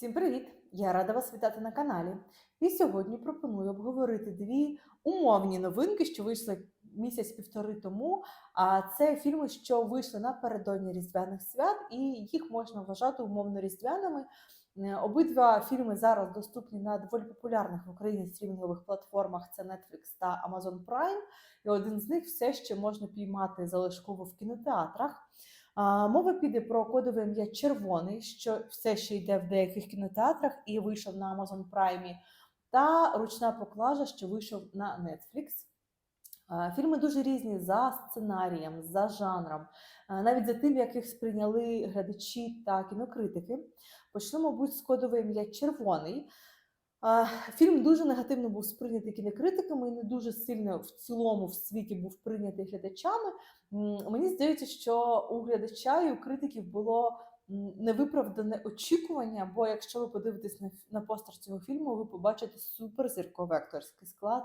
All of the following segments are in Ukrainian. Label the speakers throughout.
Speaker 1: Всім привіт! Я рада вас вітати на каналі. І сьогодні пропоную обговорити дві умовні новинки, що вийшли місяць-півтори тому. А це фільми, що вийшли напередодні Різдвяних свят, і їх можна вважати умовно різдвяними. Е, Обидва фільми зараз доступні на доволі популярних в Україні стрімінгових платформах: це Netflix та Amazon Prime. І один з них все ще можна піймати залишково в кінотеатрах. Мова піде про кодове ім'я Червоний, що все ще йде в деяких кінотеатрах і вийшов на Amazon Prime, та ручна поклажа, що вийшов на Netflix. Фільми дуже різні за сценарієм, за жанром, навіть за тим, як їх сприйняли глядачі та кінокритики. Почнемо, мабуть, з кодового ім'я Червоний. Фільм дуже негативно був сприйнятий кінокритиками і не дуже сильно в цілому в світі був прийнятий глядачами. Мені здається, що у глядача і у критиків було невиправдане очікування, бо якщо ви подивитесь на, на постер цього фільму, ви побачите суперзірковий акторський склад,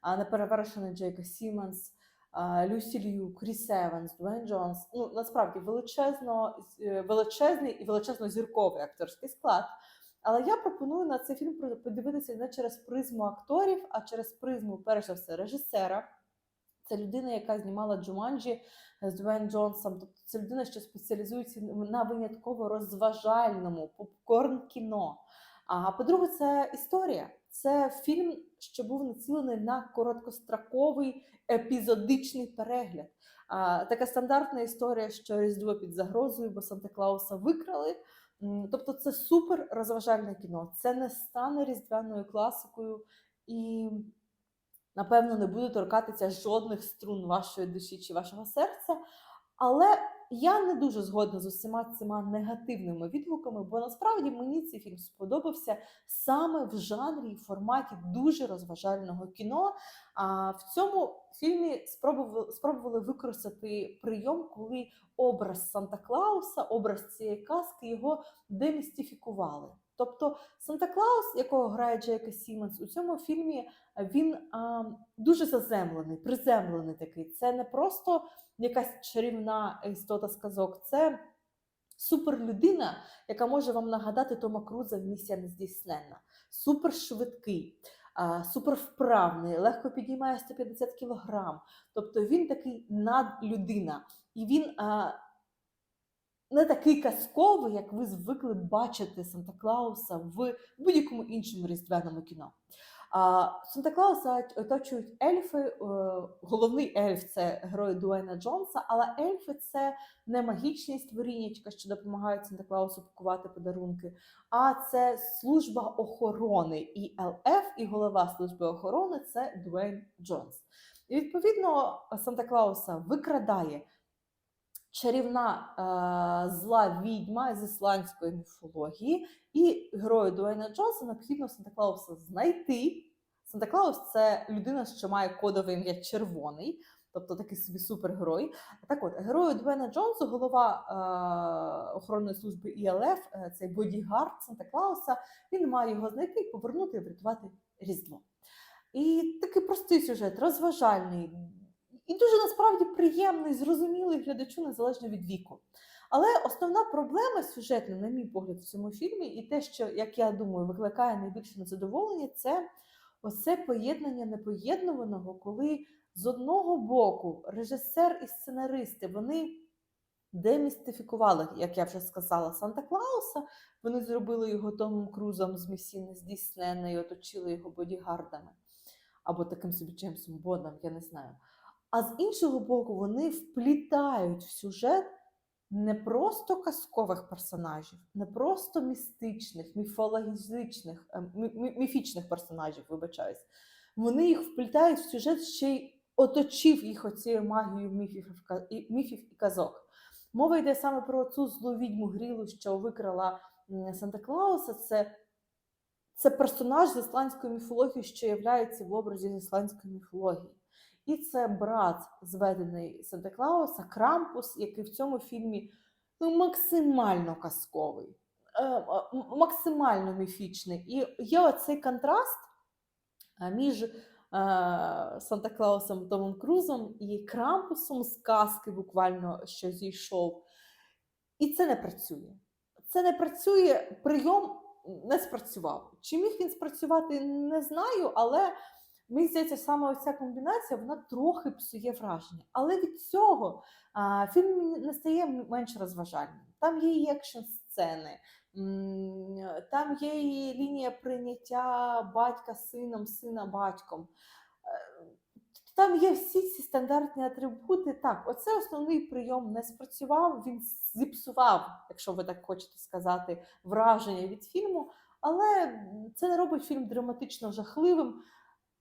Speaker 1: а неперевершений Джейка Сімонс, а, Люсі Лью, Кріс Еванс, Дуейн Джонс. Ну насправді величезно е, величезний і величезно зірковий акторський склад. Але я пропоную на цей фільм подивитися не через призму акторів, а через призму, перш за все, режисера. Це людина, яка знімала Джуманджі з Дуен Джонсом. Тобто це людина, що спеціалізується на винятково розважальному попкорн кіно. А по-друге, це історія. Це фільм, що був націлений на короткостроковий епізодичний перегляд. А, така стандартна історія, що Різдво під загрозою, бо Санта Клауса викрали. Тобто, це супер розважальне кіно. Це не стане різдвяною класикою і напевно, не буде торкатися жодних струн вашої душі чи вашого серця. Але я не дуже згодна з усіма цими негативними відгуками, бо насправді мені цей фільм сподобався саме в жанрі і форматі дуже розважального кіно. А в цьому фільмі спробували, спробували використати прийом, коли образ Санта Клауса, образ цієї казки його демістифікували. Тобто Санта Клаус, якого грає Джейка Сімонс, у цьому фільмі він а, дуже заземлений, приземлений такий. Це не просто якась чарівна істота з казок, це суперлюдина, яка може вам нагадати Тома Круза в місія нездійсненна. Супершвидкий, супервправний, легко підіймає 150 кілограм. Тобто він такий надлюдина. І він а, не такий казковий, як ви звикли бачити Санта Клауса в будь-якому іншому різдвяному кіно. А, Санта Клауса оточують ельфи. е, Головний ельф це герой Дуена Джонса, але ельфи це не магічні створіннячка, що допомагають Санта Клаусу пакувати подарунки, а це служба охорони. І ЛФ, і голова служби охорони це Дуейн Джонс. І відповідно Санта Клауса викрадає чарівна е, зла відьма з ісландської міфології, і герою Дуейна Джонса необхідно Санта Клауса знайти. Санта Клаус це людина, що має кодове ім'я червоний, тобто такий собі супергерой. Так от, герою Дуена Джонсу, голова е, охоронної служби ІЛФ, е, цей бодігард Санта Клауса, він має його знайти, повернути і врятувати Різдво. І такий простий сюжет, розважальний, і дуже насправді приємний, зрозумілий глядачу незалежно від віку. Але основна проблема сюжетна, на мій погляд, в цьому фільмі, і те, що, як я думаю, викликає найбільше незадоволення, це оце поєднання непоєднуваного, коли з одного боку режисер і сценаристи вони демістифікували, як я вже сказала, Санта Клауса. Вони зробили його Томом Крузом з місії нездійсненне і оточили його бодігардами. Або таким собі Джеймсом Бондом, я не знаю. А з іншого боку, вони вплітають в сюжет не просто казкових персонажів, не просто містичних, міфологізичних, е, мі- мі- міфічних персонажів, вибачаюсь. Вони їх вплітають в сюжет ще й оточив їх оцією магією міфів, і міфів і казок. Мова йде саме про цю злу відьму Грілу, що викрала Санта Клауса. Це, це персонаж з ісландської міфології, що являється в образі з ісландської міфології. І це брат, зведений Санта Клауса, Крампус, який в цьому фільмі ну, максимально казковий, е, максимально міфічний. І є оцей контраст е, між е, Санта Клаусом Томом Крузом і Крампусом з казки, буквально що зійшов. І це не працює. Це не працює прийом не спрацював. Чи міг він спрацювати, не знаю, але мені здається, саме оця комбінація вона трохи псує враження. Але від цього а, фільм не стає менш розважальним. Там є і екшн сцени. Там є і лінія прийняття батька сином, сина батьком. Е, Там є всі ці стандартні атрибути. Так, оце основний прийом не спрацював, він зіпсував, якщо ви так хочете сказати, враження від фільму, але це не робить фільм драматично жахливим.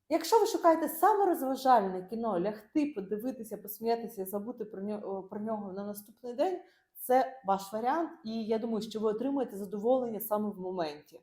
Speaker 1: Якщо ви шукаєте саме розважальне кіно, лягти, подивитися, посміятися, забути про нього, про нього на наступний день, це ваш варіант, і я думаю, що ви отримаєте задоволення саме в моменті.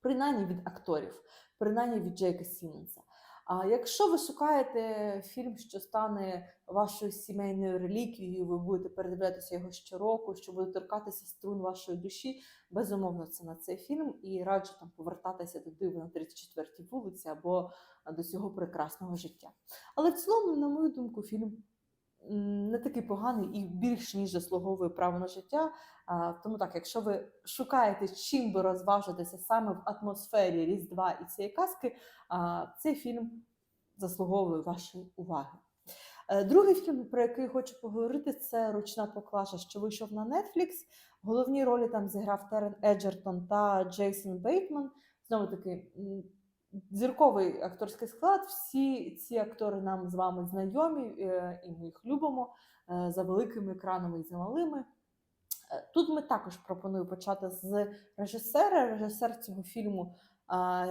Speaker 1: Принаймні від акторів, принаймні від Джейка Сімонса. А якщо ви шукаєте фільм, що стане вашою сімейною реліквією, ви будете передивлятися його щороку, що буде торкатися струн вашої душі, безумовно, це на цей фільм і раджу там повертатися до диву на 34-й вулиці або до цього прекрасного життя. Але в цілому, на мою думку, фільм не такий поганий і більш ніж заслуговує право на життя. Тому так, якщо ви шукаєте, чим би розважитися саме в атмосфері Різдва і цієї казки, цей фільм заслуговує вашої уваги. Е, Другий фільм, про який хочу поговорити, це Ручна поклажа, що вийшов на Netflix. Головні ролі там зіграв Терен Еджертон та Джейсон Бейтман. Знову таки, зірковий акторський склад. Всі ці актори нам з вами знайомі, е, і ми їх любимо е, за великими екранами і за малими. Е, Тут ми також пропоную почати з режисера. Режисер цього фільму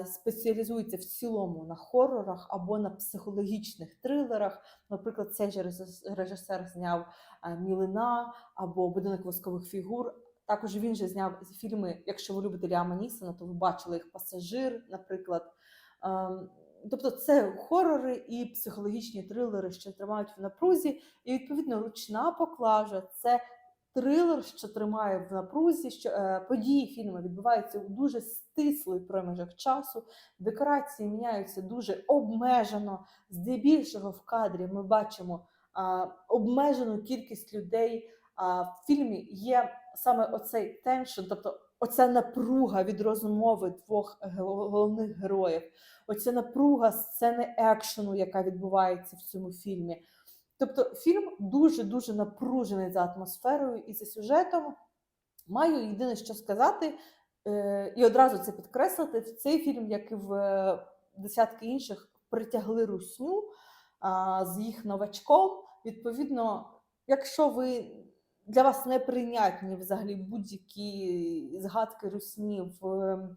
Speaker 1: спеціалізується в цілому на хорорах або на психологічних трилерах. Наприклад, цей же режисер зняв Мілина або Будинок воскових фігур. Також він же зняв фільми, якщо ви любите Ліама Нісона, то ви бачили їх пасажир, наприклад. Ем, Тобто це хорори і психологічні трилери, що тримають в напрузі, і відповідно ручна поклажа це трилер, що тримає в напрузі, що е, події фільму відбуваються у дуже стислий проміжок часу. Декорації міняються дуже обмежено. Здебільшого в кадрі ми бачимо а, обмежену кількість людей. А, в фільмі є саме оцей теншн, тобто оця напруга від розмови двох головних героїв, оця напруга сцени екшену, яка відбувається в цьому фільмі. Тобто фільм дуже-дуже напружений за атмосферою і за сюжетом. Маю єдине, що сказати, е, і одразу це підкреслити, в цей фільм, як і в е, десятки інших, притягли русню з їх новачком. Відповідно, якщо ви для вас неприйнятні взагалі будь-які згадки русні в е,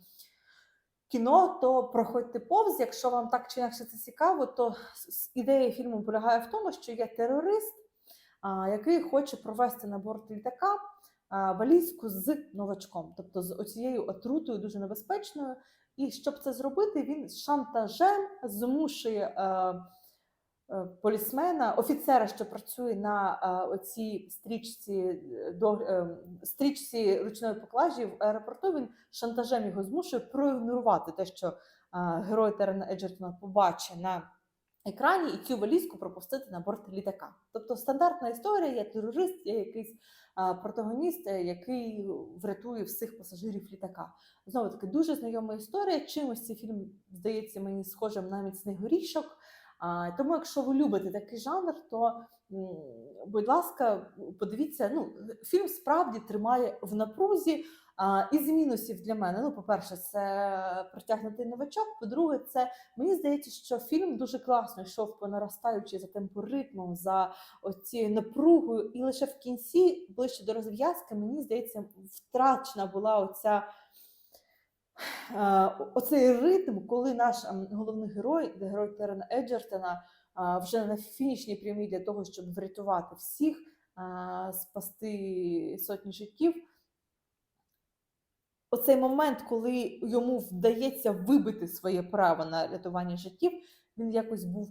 Speaker 1: кіно, то проходьте повз. Якщо вам так чи інакше це цікаво, то ідея фільму полягає в тому, що є терорист, який хоче провести на борт літака валізку з новачком, тобто з оцією отрутою дуже небезпечною. І щоб це зробити, він шантажем змушує е, полісмена, офіцера, що працює на е, оцій стрічці, е, до, е, стрічці ручної поклажі в аеропорту. Він шантажем його змушує проігнорувати те, що е, герой Терена Еджертона побачить на екрані, і цю валізку пропустити на борт літака. Тобто стандартна історія, є терорист, є якийсь протагоніст, е, який врятує всіх пасажирів літака. Знову таки дуже знайома історія. Чимось цей фільм здається мені схожим на міцний горішок. Тому, якщо ви любите такий жанр, то будь ласка, подивіться. Ну, фільм справді тримає в напрузі. Із мінусів для мене, ну, по-перше, це притягнутий новачок. По-друге, це мені здається, що фільм дуже класно йшов по наростаючи за темпоритмом, за оцією напругою, і лише в кінці, ближче до розв'язки, мені здається, втрачена була оця. Е, Оцей ритм, коли наш ем, головний герой, герой Терена Еджертона, вже на фінішній прямій для того, щоб врятувати всіх, спасти сотні життів. Оцей момент, коли йому вдається вибити своє право на рятування життів, він якось був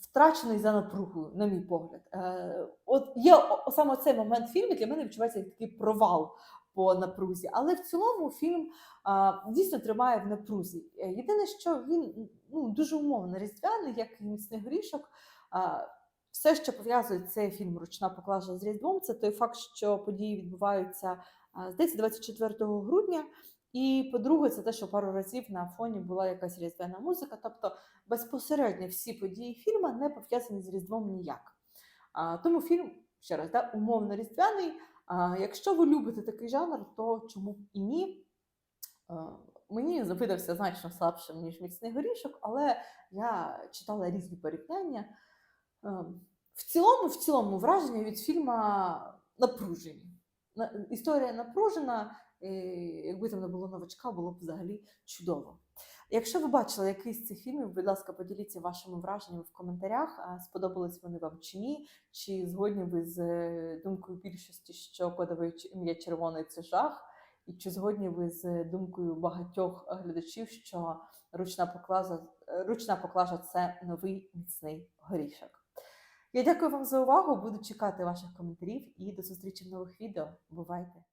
Speaker 1: втрачений за напругою, на мій погляд. Е, От є саме цей момент в фільмі для мене відчувається такий провал по напрузі. Але в цілому фільм а, дійсно тримає в напрузі. Е, Єдине, що він ну, дуже умовно різдвяний, як міцний горішок. А, все, що пов'язує цей фільм Ручна поклажа з Різдвом, це той факт, що події відбуваються, здається, 24 грудня. І по-друге, це те, що пару разів на фоні була якась різдвяна музика, тобто безпосередньо всі події фільму не пов'язані з Різдвом ніяк. А, тому фільм, ще раз, да, умовно різдвяний. Якщо ви любите такий жанр, то чому б і ні? Мені видався значно слабшим, ніж міцний горішок, але я читала різні порівняння. Ем, В цілому, в цілому, враження від фільму напружені. Історія напружена, і якби там не було новачка, було б взагалі чудово. Якщо ви бачили якийсь з цих фільмів, будь ласка, поділіться вашими враженнями в коментарях. Сподобались вони вам чи ні? Чи згодні ви з е, думкою більшості, що кодове ім'я червоний це жах? І чи згодні ви з думкою багатьох глядачів, що ручна поклажа, ручна поклажа це новий міцний горішок? Я дякую вам за увагу. Буду чекати ваших коментарів і до зустрічі в нових відео. Бувайте!